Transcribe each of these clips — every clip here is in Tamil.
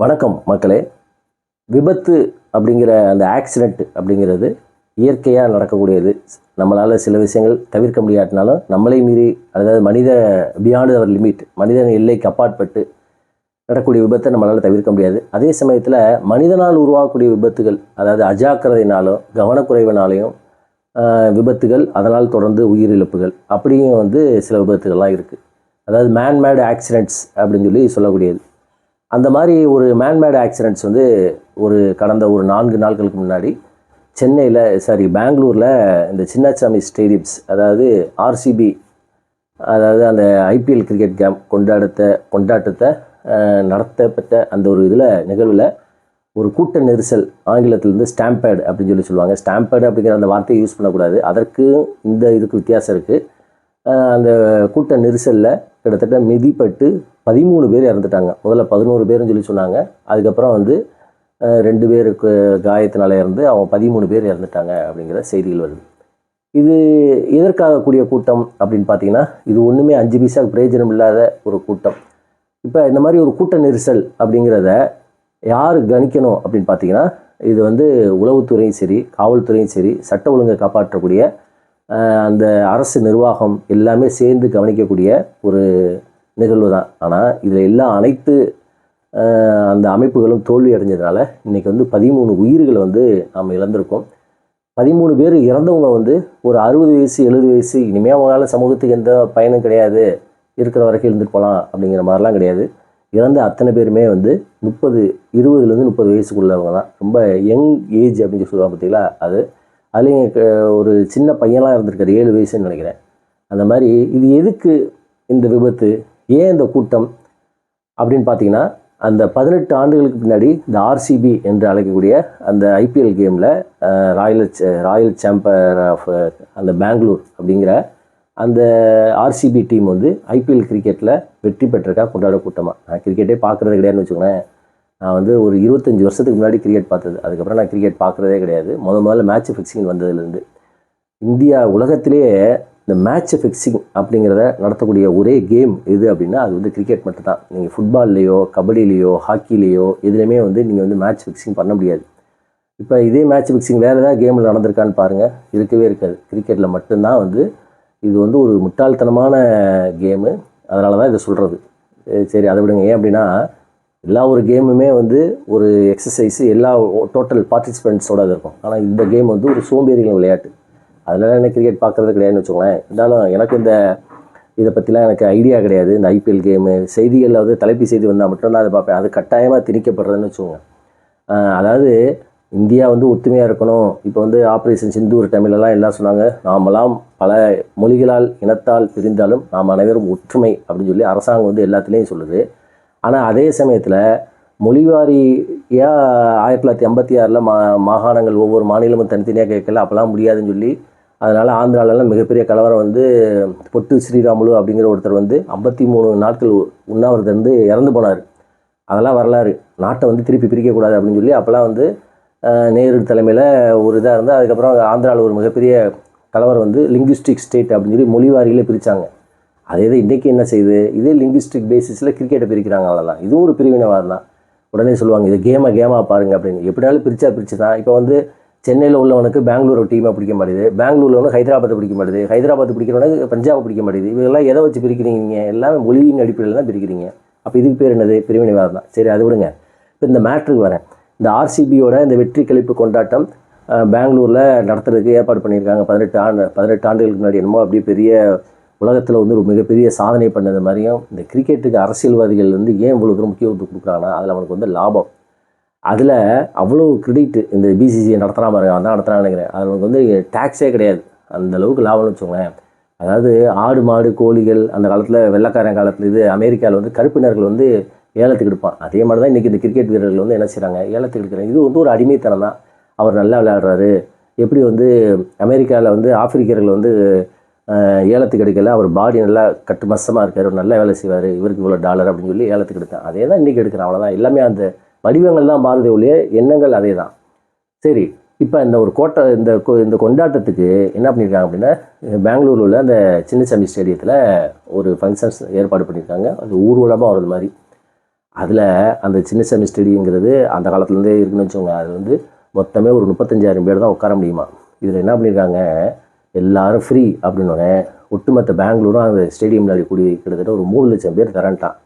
வணக்கம் மக்களே. விபத்து அப்படிங்கிற அந்த ஆக்சிடெண்ட் அப்படிங்கிறது இயற்கையாக நடக்கக்கூடியது. நம்மளால் சில விஷயங்கள் தவிர்க்க முடியாட்டினாலும் நம்மளை மீறி அதாவது மனித பியாண்டு அவர் லிமிட் மனிதன் எல்லைக்கு அப்பாற்பட்டு நடக்கக்கூடிய விபத்தை நம்மளால் தவிர்க்க முடியாது. அதே சமயத்தில் மனிதனால் உருவாகக்கூடிய விபத்துகள் அதாவது அஜாக்கிரதையினாலும் கவனக்குறைவினாலையும் விபத்துகள் அதனால் தொடர்ந்து உயிரிழப்புகள் அப்படியும் வந்து சில விபத்துகள்லாம் இருக்குது அதாவது மேன்மேடு ஆக்சிடெண்ட்ஸ் அப்படின்னு சொல்லி சொல்லக்கூடியது. அந்த மாதிரி ஒரு மேன்மேடு ஆக்சிடென்ட்ஸ் வந்து ஒரு கடந்த ஒரு நான்கு நாட்களுக்கு முன்னாடி சென்னையில் சாரி பெங்களூரில் இந்த சின்னசாமி ஸ்டேடியம்ஸ் அதாவது ஆர்சிபி அதாவது அந்த ஐபிஎல் கிரிக்கெட் கேம் கொண்டாடத்த கொண்டாட்டத்தை நடத்தப்பட்ட அந்த ஒரு இதில் நிகழ்வில் ஒரு கூட்ட நெரிசல் ஆங்கிலத்திலேருந்து ஸ்டாம்பேட் அப்படின்னு சொல்லி சொல்லுவாங்க. ஸ்டாம்பேடு அப்படிங்கிற அந்த வார்த்தையை யூஸ் பண்ணக்கூடாது. அதற்கு இந்த இதுக்கு வித்தியாசம் இருக்குது அந்த கூட்ட நெரிசலில் கிட்டத்தட்ட மிதிப்பட்டு பதிமூணு பேர் இறந்துட்டாங்க. முதல்ல பதினோரு பேர்னு சொல்லி சொன்னாங்க. அதுக்கப்புறம் வந்து ரெண்டு பேருக்கு காயத்தினால இறந்து அவங்க பதிமூணு பேர் இறந்துட்டாங்க அப்படிங்கிற செய்திகள் வருது. இது எதற்காக கூடிய கூட்டம் அப்படின்னு பார்த்தீங்கன்னா இது ஒன்றுமே அஞ்சு பைசா பிரயோஜனம் இல்லாத ஒரு கூட்டம். இப்போ இந்த மாதிரி ஒரு கூட்ட நெரிசல் அப்படிங்கிறத யார் கணிக்கணும் அப்படின்னு பார்த்தீங்கன்னா இது வந்து உளவுத்துறையும் சரி காவல்துறையும் சரி சட்ட ஒழுங்கை காப்பாற்றக்கூடிய அந்த அரசு நிர்வாகம் எல்லாமே சேர்ந்து கவனிக்கக்கூடிய ஒரு நிகழ்வு தான் ஆனால் இதில் எல்லா அனைத்து அந்த அமைப்புகளும் தோல்வி அடைஞ்சதுனால இன்றைக்கி வந்து பதிமூணு உயிர்களை வந்து நாம் இழந்திருக்கோம். பதிமூணு பேர் இறந்தவங்க வந்து ஒரு அறுபது வயசு எழுபது வயசு இனிமேல் அவங்களால சமூகத்துக்கு எந்த பயனும் கிடையாது. இருக்கிற வரைக்கும் இருந்துட்டு போகலாம் அப்படிங்கிற மாதிரிலாம் கிடையாது. இறந்த அத்தனை பேருமே வந்து முப்பது இருபதுலேருந்து முப்பது வயசுக்குள்ளவங்க தான். ரொம்ப யங் ஏஜ் அப்படின்னு சொல்லி சொல்லுவாங்க பார்த்தீங்களா அது அதுலேயும் எனக்கு ஒரு சின்ன பையனாக இருந்திருக்காரு ஏழு வயசுன்னு நினைக்கிறேன். அந்த மாதிரி இது எதுக்கு இந்த விபத்து? ஏன் இந்த கூட்டம்? அப்படின்னு பார்த்தீங்கன்னா அந்த பதினெட்டு ஆண்டுகளுக்கு பின்னாடி இந்த ஆர்சிபி என்று அழைக்கக்கூடிய அந்த ஐபிஎல் கேமில் ராயல் ராயல் சாம்பர் ஆஃப் அந்த பெங்களூர் அப்படிங்கிற அந்த ஆர்சிபி டீம் வந்து ஐபிஎல் கிரிக்கெட்டில் வெற்றி பெற்றிருக்கா கொண்டாட கூட்டமாக நான் கிரிக்கெட்டே பார்க்குறது கிடையாதுன்னு வச்சுக்கோங்களேன். நான் வந்து ஒரு இருபத்தஞ்சி வருஷத்துக்கு முன்னாடி கிரிக்கெட் பார்த்தது. அதுக்கப்புறம் நான் கிரிக்கெட் பார்க்குறதே கிடையாது. முத முதல்ல மேட்ச் ஃபிக்ஸிங் வந்ததுலேருந்து. இந்தியா உலகத்திலேயே இந்த மேட்ச் ஃபிக்ஸிங் அப்படிங்கிறத நடத்தக்கூடிய ஒரே கேம் எது அப்படின்னா அது வந்து கிரிக்கெட் மட்டும்தான். நீங்கள் ஃபுட்பால்லையோ கபடிலேயோ ஹாக்கிலேயோ எதுலேயுமே வந்து நீங்கள் வந்து மேட்ச் ஃபிக்ஸிங் பண்ண முடியாது. இப்போ இதே மேட்ச் ஃபிக்ஸிங் வேறு ஏதாவது கேமில் நடந்திருக்கான்னு பாருங்கள் இருக்கவே இருக்காது. கிரிக்கெட்டில் மட்டும்தான் வந்து இது வந்து ஒரு முட்டாள்தனமான கேமு அதனால தான் இதை சொல்கிறது சரி அதை விடுங்க. ஏன் அப்படின்னா எல்லா ஒரு கேமுமே வந்து ஒரு எக்ஸசைஸு எல்லா டோட்டல் பார்ட்டிசிபெண்ட்ஸோட இருக்கும். ஆனால் இந்த கேம் வந்து ஒரு சோம்பேறிகள் விளையாட்டு. அதனால எனக்கு கிரிக்கெட் பார்க்குறது கிடையாதுன்னு வச்சுக்கோங்களேன். இருந்தாலும் எனக்கு இந்த இதை பற்றிலாம் எனக்கு ஐடியா கிடையாது. இந்த ஐபிஎல் கேமு செய்திகளில் வந்து தலைப்பு செய்தி வந்தால் மட்டும்தான் அதை பார்ப்பேன். அது கட்டாயமாக திணிக்கப்படுறதுன்னு வச்சுக்கோங்க. அதாவது இந்தியா வந்து ஒத்துமையாக இருக்கணும். இப்போ வந்து ஆப்ரேஷன் சிந்தூர் தமிழெல்லாம் எல்லாம் சொன்னாங்க. நாமெல்லாம் பல மொழிகளால் இனத்தால் பிரிந்தாலும் நாம் அனைவரும் ஒற்றுமை அப்படின்னு சொல்லி அரசாங்கம் வந்து எல்லாத்துலேயும் சொல்லுது. ஆனால் அதே சமயத்தில் மொழிவாரியாக ஆயிரத்தி தொள்ளாயிரத்தி ஐம்பத்தி ஆறில் மா மாகாணங்கள் ஒவ்வொரு மாநிலமும் தனித்தனியாக கேட்கல. அப்போலாம் முடியாதுன்னு சொல்லி அதனால் ஆந்திராவிலலாம் மிகப்பெரிய கலவரம் வந்து பொட்டு ஸ்ரீராமுலு அப்படிங்கிற ஒருத்தர் வந்து ஐம்பத்தி மூணு நாட்கள் உண்ணாவிரதம் இருந்து இறந்து போனார். அதெல்லாம் வரலாறு. நாட்டை வந்து திருப்பி பிரிக்கக்கூடாது அப்படின்னு சொல்லி அப்போல்லாம் வந்து நேரு தலைமையில் ஒரு இதாக இருந்தால் அதுக்கப்புறம் ஆந்திராவில் ஒரு மிகப்பெரிய கலவரம் வந்து லிங்குஸ்டிக் ஸ்டேட் அப்படின்னு சொல்லி மொழிவாரியில் பிரித்தாங்க அதே இது இன்றைக்கி என்ன செய்யுது? இதே லிங்குஸ்டிக் பேசிஸில் கிரிக்கெட்டை பிரிக்கிறாங்க அவ்வளோதான் இதுவும் ஒரு பிரிவினைவாதம் தான் உடனே சொல்லுவாங்க இது கேமாக கேமாக பாருங்க அப்படின்னு. எப்படினாலும் பிரிச்சா பிரிச்சு தான் இப்போ வந்து சென்னையில் உள்ளவனுக்கு பெங்களூர் டீமை பிடிக்க மாட்டேது பெங்களூரில் உள்ளவனுக்கு ஹைதராபாத்தை பிடிக்க மாட்டேது ஹைதராபாத் பிடிக்கிறவனுக்கு பஞ்சாபை பிடிக்க மாட்டேது இவங்கெல்லாம் எதை வச்சு பிரிக்கிறீங்க? எல்லாமே மொழியின் அடிப்படையில் தான் பிரிக்கிறீங்க. அப்போ இதுக்கு பேர் என்னது? பிரிவினைவாதம் தான் சரி அது விடுங்க. இப்போ இந்த மேட்ருக்கு வரேன். இந்த ஆர்சிபியோட இந்த வெற்றி கழிப்பு கொண்டாட்டம் பெங்களூரில் நடத்துறதுக்கு ஏற்பாடு பண்ணியிருக்காங்க. பதினெட்டு ஆண்டு பதினெட்டு ஆண்டுகளுக்கு முன்னாடி என்னமோ அப்படியே பெரிய உலகத்தில் வந்து ஒரு மிகப்பெரிய சாதனை பண்ணது மாதிரியும் இந்த கிரிக்கெட்டுக்கு அரசியல்வாதிகள் வந்து ஏன் இவ்வளோ தூரம் முக்கியத்துவம் கொடுக்குறாங்கன்னா அதில் அவனுக்கு வந்து லாபம். அதில் அவ்வளோ கிரெடிட் இந்த பிசிசியை நடத்துகிறா பாருங்க அவன் தான் நடத்துகிறான்னு நினைக்கிறேன். அது அவனுக்கு வந்து டேக்ஸே கிடையாது. அந்த அளவுக்கு லாபம்னு வச்சுக்கோங்களேன். அதாவது ஆடு மாடு கோழிகள் அந்த காலத்தில் வெள்ளக்காரன் காலத்தில் இது அமெரிக்காவில் வந்து கருப்பினர்கள் வந்து ஏலத்துக்கு எடுப்பான் அதே மாதிரி தான் இன்றைக்கி இந்த கிரிக்கெட் வீரர்கள் வந்து என்ன செய்கிறாங்க ஏலத்துக்கு எடுக்கிறாங்க இது வந்து ஒரு அடிமைத்தனம் தான். அவர் நல்லா விளையாடுறாரு. எப்படி வந்து அமெரிக்காவில் வந்து ஆப்பிரிக்கர்கள் வந்து ஏலத்துக்கு எடுக்கல. அவர் பாடி நல்லா கட்டுமசமாக இருக்கார். நல்ல நல்லா வேலை செய்வார். இவருக்கு இவ்வளோ டாலர் அப்படின்னு சொல்லி ஏலத்துக்கு எடுத்தேன். அதே தான் இன்றைக்கி எடுக்கிறேன். அவ்வளோதான் எல்லாமே அந்த வடிவங்கள் தான் மாறுதே ஒழிய எண்ணங்கள் அதே தான் சரி இப்போ இந்த ஒரு கோட்டை இந்த கொ- இந்த கொண்டாட்டத்துக்கு என்ன பண்ணியிருக்காங்க அப்படின்னா பெங்களூரில் உள்ள அந்த சின்னசாமி ஸ்டேடியத்தில் ஒரு ஃபங்க்ஷன்ஸ் ஏற்பாடு பண்ணியிருக்காங்க அது ஊர்வலமாக வர்றது மாதிரி. அதில் அந்த சின்னசாமி ஸ்டேடியங்கிறது அந்த காலத்துலேருந்தே இருக்குன்னு வச்சுக்கோங்க. அது வந்து மொத்தமே ஒரு முப்பத்தஞ்சாயிரம் பேர் தான் உட்கார முடியுமா? இதில் என்ன பண்ணியிருக்காங்க எல்லாரும் ஃப்ரீ அப்படின்னோடனே ஒட்டுமொத்த பெங்களூரும் அந்த ஸ்டேடியம் விளையாடி கூடி கிட்டத்தட்ட ஒரு மூணு லட்சம் பேர் திரண்டான்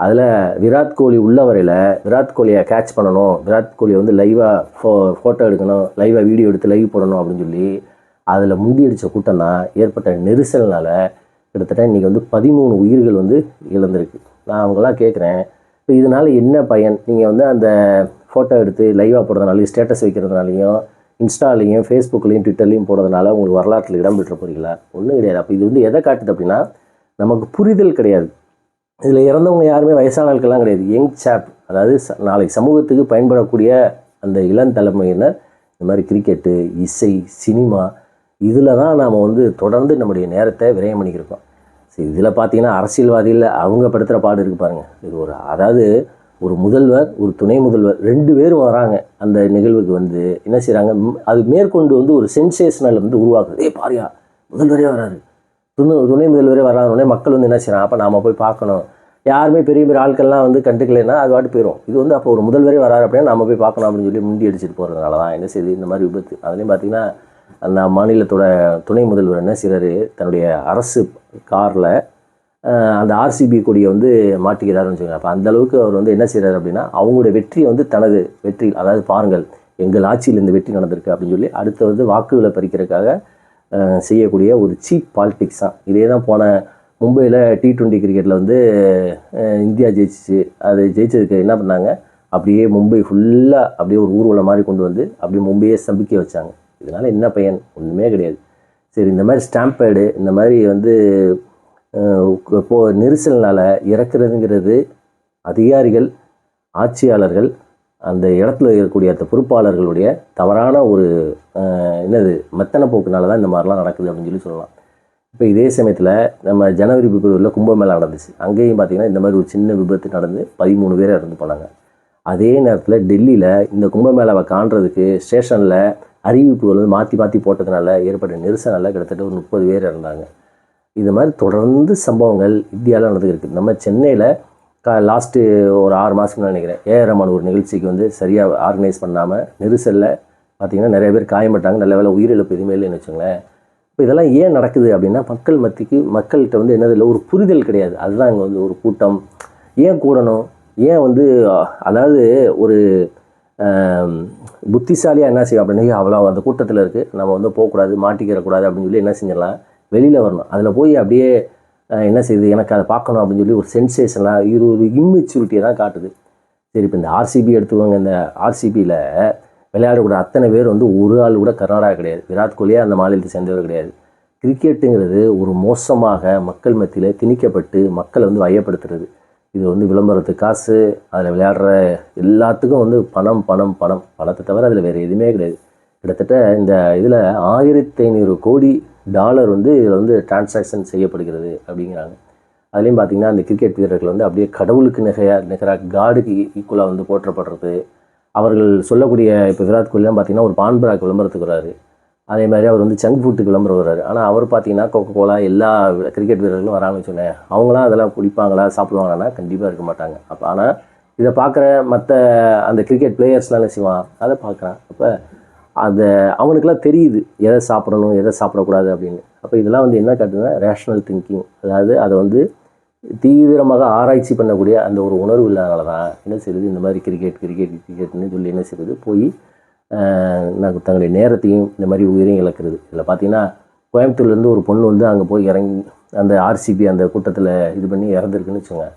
அதில் விராட் கோலி உள்ள வரையில் விராட் கோலியை கேட்ச் பண்ணணும் விராட் கோலியை வந்து லைவாக ஃபோ ஃபோட்டோ எடுக்கணும் லைவாக வீடியோ எடுத்து லைவ் போடணும் அப்படின்னு சொல்லி அதில் முண்டியடித்த கூட்டம் தான் ஏற்பட்ட நெரிசல்னால் கிட்டத்தட்ட இன்றைக்கி வந்து பதிமூணு உயிர்கள் வந்து இழந்திருக்கு. நான் அவங்களாம் கேட்குறேன் இப்போ இதனால் என்ன பயன்? நீங்கள் வந்து அந்த ஃபோட்டோ எடுத்து லைவாக போடுறதுனாலையும் ஸ்டேட்டஸ் வைக்கிறதுனாலையும் இன்ஸ்டாலையும் ஃபேஸ்புக்லேயும் ட்விட்டர்லையும் போடுறதுனால உங்களுக்கு வரலாற்றில் இடம் பெற்ற போறீங்களா ஒன்றும் கிடையாது. அப்போ இது வந்து எதை காட்டுது அப்படின்னா நமக்கு புரிதல் கிடையாது. இதில் இறந்தவங்க யாருமே வயசான ஆட்கள்லாம் கிடையாது. யங் சாப் அதாவது ச- நாளைக்கு சமூகத்துக்கு பயன்படக்கூடிய அந்த இளம் தலைமையினர் இந்த மாதிரி கிரிக்கெட்டு இசை சினிமா இதில் தான் நாம் வந்து தொடர்ந்து நம்முடைய நேரத்தை விரயம் பண்ணிக்கிருக்கோம். சரி இதில் பார்த்தீங்கன்னா அரசியல்வாதியில் அவங்க படுத்துகிற பாடு இருக்கு பாருங்கள் இது ஒரு அதாவது ஒரு முதல்வர் ஒரு துணை முதல்வர் ரெண்டு பேரும் வராங்க. அந்த நிகழ்வுக்கு வந்து என்ன செய்கிறாங்க அது மேற்கொண்டு வந்து ஒரு சென்சேஷனல் வந்து உருவாக்குது. ஏ பாரியா முதல்வரே வராரு. துணை துணை முதல்வரே வராதோடனே மக்கள் வந்து என்ன செய்கிறாங்க அப்போ நாம் போய் பார்க்கணும். யாருமே பெரிய பெரிய ஆட்கள்லாம் வந்து கண்டுக்கலைன்னா அது வாட்டு போயிடும் இது வந்து அப்போ ஒரு முதல்வரே வராரு அப்படின்னா நம்ம போய் பார்க்கணும் அப்படின்னு சொல்லி முண்டி அடிச்சுட்டு போகிறதுனால தான் என்ன செய்யுது? இந்த மாதிரி விபத்து. அதுலேயும் பார்த்தீங்கன்னா அந்த மாநிலத்தோட துணை முதல்வர் என்ன செய்கிறாரு தன்னுடைய அரசு காரில் அந்த ஆர்சிபி கொடியை வந்து மாட்டிக்கிறாருன்னு வச்சுக்கோங்க. அப்போ அந்தளவுக்கு அவர் வந்து என்ன செய்கிறாரு அப்படின்னா அவங்களுடைய வெற்றியை வந்து தனது வெற்றி அதாவது பாருங்கள் எங்கள் ஆட்சியில் இந்த வெற்றி நடந்திருக்கு அப்படின்னு சொல்லி அடுத்து வந்து வாக்குகளை பறிக்கிறதுக்காக செய்யக்கூடிய ஒரு சீப் பாலிடிக்ஸ் தான். இதே தான் போன மும்பையில் டி டுவெண்ட்டி கிரிக்கெட்டில் வந்து இந்தியா ஜெயிச்சிச்சு. அது ஜெயிச்சதுக்கு என்ன பண்ணாங்க? அப்படியே மும்பை ஃபுல்லாக அப்படியே ஒரு ஊர்வலம் மாதிரி கொண்டு வந்து அப்படியே மும்பையே சம்பிக்க வச்சாங்க. இதனால் என்ன பையன்? ஒன்றுமே கிடையாது. சரி இந்த மாதிரி ஸ்டாம்பேடு இந்த மாதிரி வந்து போ நெரிசல்னால் இறக்குறதுங்கிறது அதிகாரிகள் ஆட்சியாளர்கள் அந்த இடத்துல இருக்கக்கூடிய அந்த பொறுப்பாளர்களுடைய தவறான ஒரு என்னது மெத்தன போக்குனால தான் இந்த மாதிரிலாம் நடக்குது அப்படின்னு சொல்லி சொல்லலாம். இப்போ இதே சமயத்தில் நம்ம ஜனவரி பிப்ரவரியில் கும்பமேளா நடந்துச்சு. அங்கேயும் பார்த்திங்கன்னா இந்த மாதிரி ஒரு சின்ன விபத்து நடந்து பதிமூணு பேர் இறந்து போனாங்க. அதே நேரத்தில் டெல்லியில் இந்த கும்பமேளாவை காண்றதுக்கு ஸ்டேஷனில் அறிவிப்புகள் வந்து மாற்றி மாற்றி போட்டதுனால ஏற்பட்ட நெரிசனால் கிட்டத்தட்ட ஒரு முப்பது பேர் இறந்தாங்க. இது மாதிரி தொடர்ந்து சம்பவங்கள் இந்தியாவில் நடந்துருக்கு நம்ம சென்னையில் கா லாஸ்ட்டு ஒரு ஆறு மாதம்னு நினைக்கிறேன். ஏஆர் ரஹ்மான் ஒரு நிகழ்ச்சிக்கு வந்து சரியாக ஆர்கனைஸ் பண்ணாமல் நெரிசலில் பார்த்திங்கன்னா நிறைய பேர் காயப்பட்டாங்க நல்ல வேலை உயிரிழப்பு எதுவுமே இல்லைன்னு வச்சுங்களேன் இப்போ இதெல்லாம் ஏன் நடக்குது அப்படின்னா மக்கள் மத்திக்கு மக்கள்கிட்ட வந்து என்னது இல்லை ஒரு புரிதல் கிடையாது. அதுதான் இங்கே வந்து ஒரு கூட்டம். ஏன் கூடணும்? ஏன் வந்து அதாவது ஒரு புத்திசாலியாக என்ன செய்யும் அப்படின்னா அவ்வளோ அந்த கூட்டத்தில் இருக்குது நம்ம வந்து போகக்கூடாது மாட்டிக்கிறக்கூடாது அப்படின்னு சொல்லி என்ன செஞ்சிடலாம்? வெளியில் வரணும். அதில் போய் அப்படியே என்ன செய்யுது எனக்கு அதை பார்க்கணும் அப்படின்னு சொல்லி ஒரு சென்சேஷனாக இது ஒரு இம்மெச்சூரிட்டியை தான் காட்டுது. சரி இப்போ இந்த ஆர்சிபி எடுத்துக்கோங்க. இந்த ஆர்சிபியில் விளையாடக்கூடிய அத்தனை பேர் வந்து ஒரு ஆள் கூட கர்நாடகா கிடையாது. விராட் கோலியே அந்த மாநிலத்தை சேர்ந்தவர் கிடையாது. கிரிக்கெட்டுங்கிறது ஒரு மோசமாக மக்கள் மத்தியில் திணிக்கப்பட்டு மக்களை வந்து வயப்படுத்துறது. இது வந்து விளம்பரத்துக்கு காசு அதில் விளையாடுற எல்லாத்துக்கும் வந்து பணம் பணம் பணம். பணத்தை தவிர அதில் வேறு எதுவுமே கிடையாது. கிட்டத்தட்ட இந்த இதில் ஆயிரத்தி ஐநூறு கோடி டாலர் வந்து இதில் வந்து டிரான்சாக்ஷன் செய்யப்படுகிறது அப்படிங்கிறாங்க. அதுலேயும் பார்த்திங்கன்னா அந்த கிரிக்கெட் வீரர்கள் வந்து அப்படியே கடவுளுக்கு நிகையாக நிகராக காடுக்கு ஈக்குவலாக வந்து போற்றப்படுறது. அவர்கள் சொல்லக்கூடிய இப்போ விராட் கோலிலாம் பார்த்தீங்கன்னா ஒரு பான்பராக் விளம்பரத்துக்கு வராரு அதே மாதிரி அவர் வந்து ஜங்க் ஃபுட்டுக்கு விளம்பரம் வர்றாரு. ஆனால் அவர் பார்த்தீங்கன்னா கொக்கோ கோலா எல்லா கிரிக்கெட் வீரர்களும் வராங்கன்னு சொன்னேன். அவங்களாம் அதெல்லாம் குடிப்பாங்களா சாப்பிடுவாங்களான்னா கண்டிப்பாக இருக்க மாட்டாங்க. அப்போ ஆனால் இதை பார்க்குற மற்ற அந்த கிரிக்கெட் பிளேயர்ஸ்லாம் என்ன செய்வான்? அதை பார்க்குறான் அப்போ அதை அவனுக்கெல்லாம் தெரியுது எதை சாப்பிடணும் எதை சாப்பிடக்கூடாது அப்படின்னு. அப்போ இதெல்லாம் வந்து என்ன காட்டுதுன்னா ரேஷ்னல் திங்கிங் அதாவது அதை வந்து தீவிரமாக ஆராய்ச்சி பண்ணக்கூடிய அந்த ஒரு உணர்வு இல்லாதனால தான் என்ன செய்யுது இந்த மாதிரி கிரிக்கெட் கிரிக்கெட் கிரிக்கெட்னு சொல்லி என்ன செய்யுது போய் நாங்கள் தங்களுடைய நேரத்தையும் இந்த மாதிரி உயிரையும் இழக்கிறது. இதில் பார்த்தீங்கன்னா கோயம்புத்தூர்லேருந்து ஒரு பொண்ணு வந்து அங்கே போய் இறங்கி அந்த ஆர்சிபி அந்த கூட்டத்தில் இது பண்ணி இறந்துருக்குன்னு வச்சுக்கோங்க.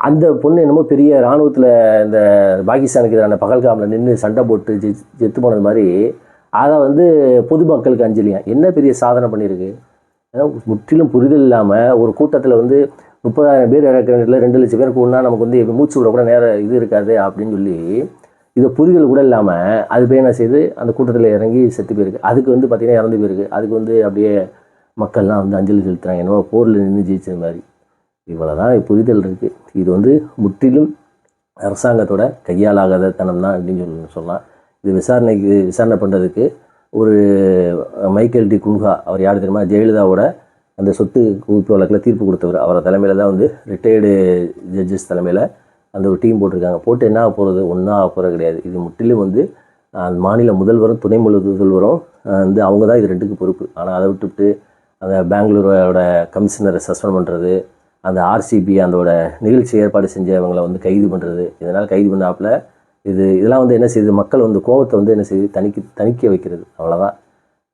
அந்த பொண்ணு என்னமோ பெரிய இராணுவத்தில் இந்த பாகிஸ்தானுக்கு எதிரான பகல்காமில் நின்று சண்டை போட்டு ஜெ- செத்து போனது மாதிரி அதை வந்து பொதுமக்களுக்கு அஞ்சலியா என்ன பெரிய சாதனை பண்ணியிருக்கு ஏன்னா முற்றிலும் புரிதல் இல்லாமல் ஒரு கூட்டத்தில் வந்து முப்பதாயிரம் பேர் இறக்குறதுல ரெண்டு லட்சம் பேர் கூடனா நமக்கு வந்து மூச்சு விட கூட நேரம் இது இருக்காது அப்படின்னு சொல்லி இதை புரிதல் கூட இல்லாமல் அது போய் என்ன செய்து அந்த கூட்டத்தில் இறங்கி செத்து போயிருக்கு. அதுக்கு வந்து பார்த்திங்கன்னா இறந்து போயிருக்கு. அதுக்கு வந்து அப்படியே மக்கள்லாம் வந்து அஞ்சலி செலுத்துகிறாங்க என்னவோ போரில் நின்று ஜெயிச்சது மாதிரி. இவ்வளோ தான் புரிதல் இருக்குது இது வந்து முற்றிலும் அரசாங்கத்தோட கையாலாகாத தனம் தான் அப்படின்னு சொல்லி சொல்லலாம். இது விசாரணைக்கு விசாரணை பண்ணுறதுக்கு ஒரு மைக்கேல் டி குன்ஹா அவர் யார் தெரியுமா? ஜெயலலிதாவோட அந்த சொத்து குவிப்பு வழக்கில் தீர்ப்பு கொடுத்தவர். அவரை தலைமையில் தான் வந்து ரிட்டையர்டு ஜட்ஜஸ் தலைமையில் அந்த ஒரு டீம் போட்டிருக்காங்க. போட்டு என்ன ஆக போகிறது ஒன்றா ஆக போகிறது கிடையாது. இது முற்றிலும் வந்து அந்த மாநில முதல்வரும் துணை முதல்வரும் வந்து அவங்க தான் இது ரெண்டுக்கு பொறுப்பு. ஆனால் அதை விட்டுவிட்டு அந்த பெங்களூரோட கமிஷனரை சஸ்பெண்ட் பண்ணுறது அந்த ஆர்சிபி அதோட நிகழ்ச்சி ஏற்பாடு செஞ்சவங்களை வந்து கைது பண்ணுறது இதனால் கைது பண்ணாப்புல இது இதெல்லாம் வந்து என்ன செய்யுது மக்கள் வந்து கோவத்தை வந்து என்ன செய்யுது தணிக்க தணிக்க வைக்கிறது. அவ்வளோதான்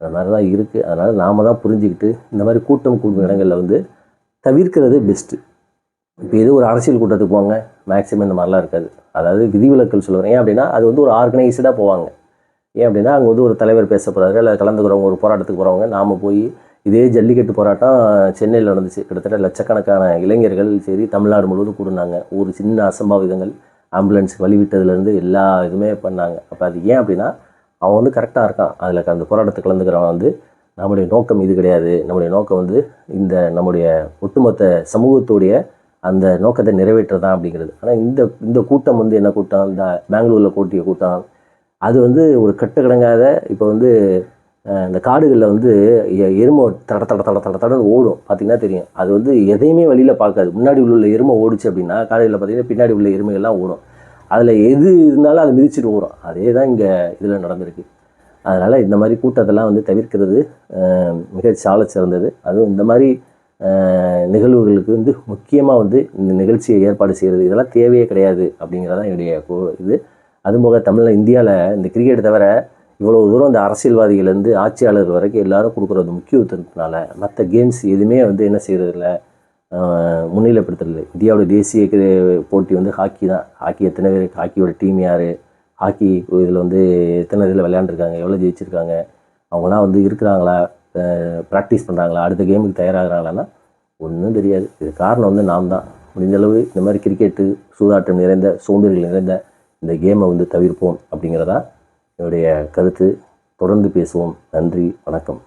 அந்த மாதிரி தான் இருக்குது அதனால் நாம் தான் புரிஞ்சுக்கிட்டு இந்த மாதிரி கூட்டம் கூடும் இடங்களில் வந்து தவிர்க்கிறது பெஸ்ட்டு இப்போ எது ஒரு அரசியல் கூட்டத்துக்கு போங்க. மேக்ஸிமம் இந்த மாதிரிலாம் இருக்காது. அதாவது விதிவிலக்கல் சொல்லுவாங்க. ஏன் அப்படின்னா அது வந்து ஒரு ஆர்கனைஸ்டாக போவாங்க. ஏன் அப்படின்னா அங்கே வந்து ஒரு தலைவர் பேச போகிறாரு இல்லை கலந்துக்கிறவங்க ஒரு போராட்டத்துக்கு போகிறவங்க நாம் போய் இதே ஜல்லிக்கட்டு போராட்டம் சென்னையில் நடந்துச்சு. கிட்டத்தட்ட லட்சக்கணக்கான இளைஞர்கள் சரி தமிழ்நாடு முழுவதும் கூடுனாங்க. ஒரு சின்ன அசம்பாவிதங்கள். ஆம்புலன்ஸ் வழிவிட்டதுலேருந்து எல்லா இதுவுமே பண்ணாங்க. அப்போ அது ஏன் அப்படின்னா அவன் வந்து கரெக்டாக இருக்கான். அதில் அந்த போராட்டத்தை கலந்துக்கிறவன் வந்து நம்முடைய நோக்கம் இது கிடையாது. நம்முடைய நோக்கம் வந்து இந்த நம்முடைய ஒட்டுமொத்த சமூகத்துடைய அந்த நோக்கத்தை நிறைவேற்றுறதான் அப்படிங்கிறது. ஆனால் இந்த இந்த கூட்டம் வந்து என்ன கூட்டம்? இந்த பெங்களூரில் கூட்டிய கூட்டம். அது வந்து ஒரு கட்டுக்கடங்காத இப்போ வந்து இந்த காடுகளில் வந்து எருமை தட தட தட தட தடன்னு ஓடும். பார்த்தீங்கன்னா தெரியும். அது வந்து எதையுமே வழியில் பார்க்காது. முன்னாடி உள்ள எருமை ஓடுச்சு அப்படின்னா காடுகளில் பார்த்தீங்கன்னா பின்னாடி உள்ள எருமைகள்லாம் ஓடும். அதில் எது இருந்தாலும் அதை மிதிச்சுட்டு ஓடும். அதே தான் இங்கே இதில் நடந்திருக்கு. அதனால் இந்த மாதிரி கூட்டத்தெல்லாம் வந்து தவிர்க்கிறது மிக சால சிறந்தது. அதுவும் இந்த மாதிரி நிகழ்வுகளுக்கு வந்து முக்கியமாக வந்து இந்த நிகழ்ச்சியை ஏற்பாடு செய்கிறது இதெல்லாம் தேவையே கிடையாது அப்படிங்கிறதான் என்னுடைய கோ- இது. அதுபோக தமிழில் இந்தியாவில் இந்த கிரிக்கெட் தவிர இவ்வளோ தூரம் இந்த அரசியல்வாதிகள்லேருந்து ஆட்சியாளர் வரைக்கும் எல்லாரும் கொடுக்குறது முக்கியத்துவத்தினால மற்ற கேம்ஸ் எதுவுமே வந்து என்ன செய்கிறதில்ல முன்னிலைப்படுத்துறது இந்தியாவோட தேசிய போட்டி வந்து ஹாக்கி தான். ஹாக்கி எத்தனை பேர் ஹாக்கியோட டீம் யார் ஹாக்கி இதில் வந்து எத்தனை இதில் விளையாண்டுருக்காங்க எவ்வளோ ஜெயிச்சிருக்காங்க அவங்களாம் வந்து இருக்கிறாங்களா ப்ராக்டிஸ் பண்ணுறாங்களா அடுத்த கேமுக்கு தயாராகிறாங்களான்னா ஒன்றும் தெரியாது. இது காரணம் வந்து நாம் தான். முடிஞ்ச அளவு இந்த மாதிரி கிரிக்கெட்டு சூதாட்டம் நிறைந்த சோம்பேறிகள் நிறைந்த இந்த கேமை வந்து தவிர்ப்போம் அப்படிங்கிறதா என்னுடைய கருத்து தொடர்ந்து பேசுவோம். நன்றி வணக்கம்.